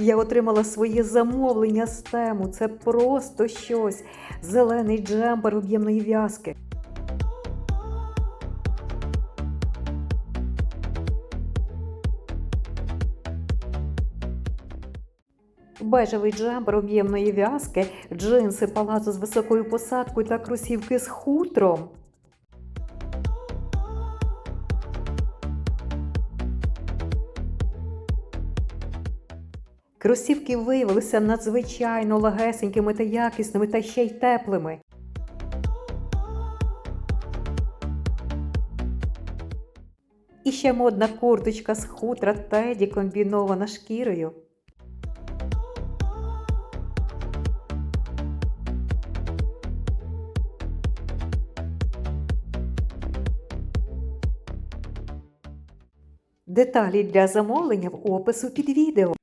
Я отримала своє замовлення з тему. Це просто щось. Зелений джемпер об'ємної в'язки. Бежевий джемпер об'ємної в'язки, джинси палацу з високою посадкою та кросівки з хутром. Кросівки виявилися надзвичайно легесенькими та якісними, та ще й теплими. І ще модна курточка з хутра теді комбінована шкірою. Деталі для замовлення в опису під відео.